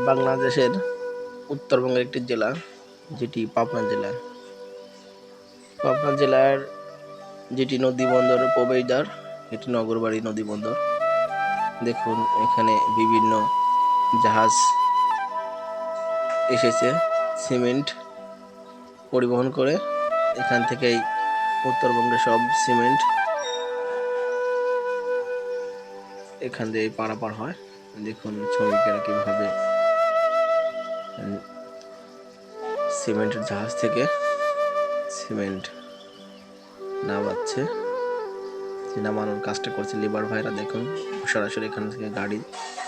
বাংলাদেশের উত্তরবঙ্গের একটি জেলা, যেটি পাবনা জেলা। পাবনা জেলার যেটি নদী বন্দর প্রবেশদ্বার, এটি নগরবাড়ি নদী বন্দর। দেখুন, এখানে বিভিন্ন জাহাজ এসেছে, সিমেন্ট পরিবহন করে। এখান থেকেই উত্তরবঙ্গের সব সিমেন্ট এখান দিয়ে পারাপার হয়। দেখুন শ্রমিকেরা কীভাবে সিমেন্টের জাহাজ থেকে সিমেন্ট নামাচ্ছে। নামানোর কাজটা করছে লিভার ভাইরা, দেখুন। সরাসরি এখান থেকে গাড়ি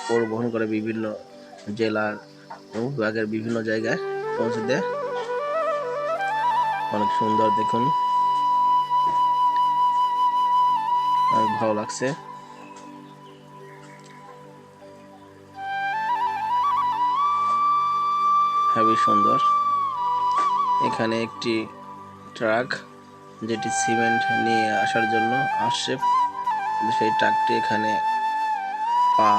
পরিবহন করে বিভিন্ন জেলার বিভাগের বিভিন্ন জায়গায় পৌঁছে দেয়। অনেক সুন্দর, দেখুন। ভালো লাগছে। হেবি সুন্দর। এখানে একটি ট্রাক, যেটি সিমেন্ট নিয়ে আসার জন্য আসছে। সেই ট্রাকটি এখানে পা,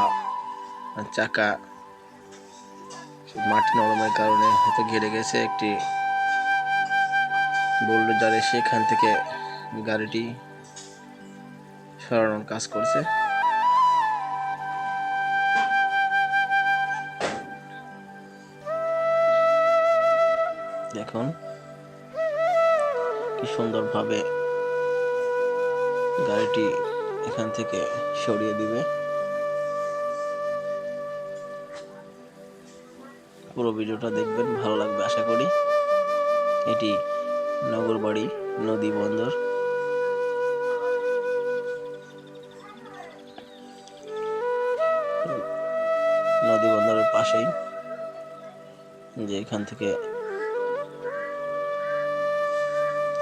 চাকা, মাটি নরমের কারণে হয়তো ঘিরে গেছে। একটি বোল্ডোজার এসে এখান থেকে গাড়িটি সরানোর কাজ করছে। দেখুন। কি সুন্দরভাবে গাড়িটি এখান থেকে সরিয়ে দিবে। পুরো ভিডিওটা দেখবেন, ভালো লাগবে আশা করি। এটি নগরবাড়ি নদী বন্দর। নদী বন্দরের পাশেই, যে এখান থেকে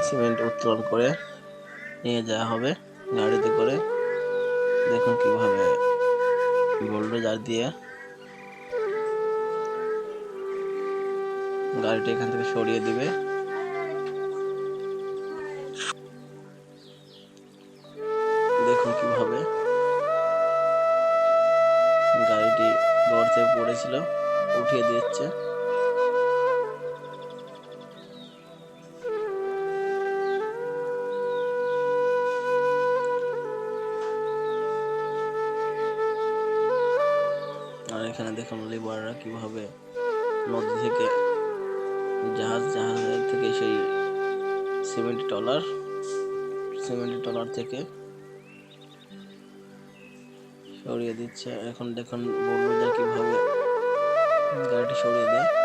সিমেন্ট উত্তোলন করে নিয়ে যাওয়া হবে গাড়িতে করে। দেখুন কীভাবে বোল্ডোজার দিয়ে গাড়িটা এখান থেকে সরিয়ে দিবে। দেখুন কীভাবে গাড়িটি গর্তে পড়েছিল, উঠিয়ে দিচ্ছে। এখানে দেখুন লেবাররা কীভাবে নদী থেকে জাহাজ জাহাজ থেকে সেই সিমেন্ট টলার সিমেন্ট টলার থেকে সরিয়ে দিচ্ছে। এখন দেখুন বলল যে কীভাবে গাড়িটি সরিয়ে দেয়।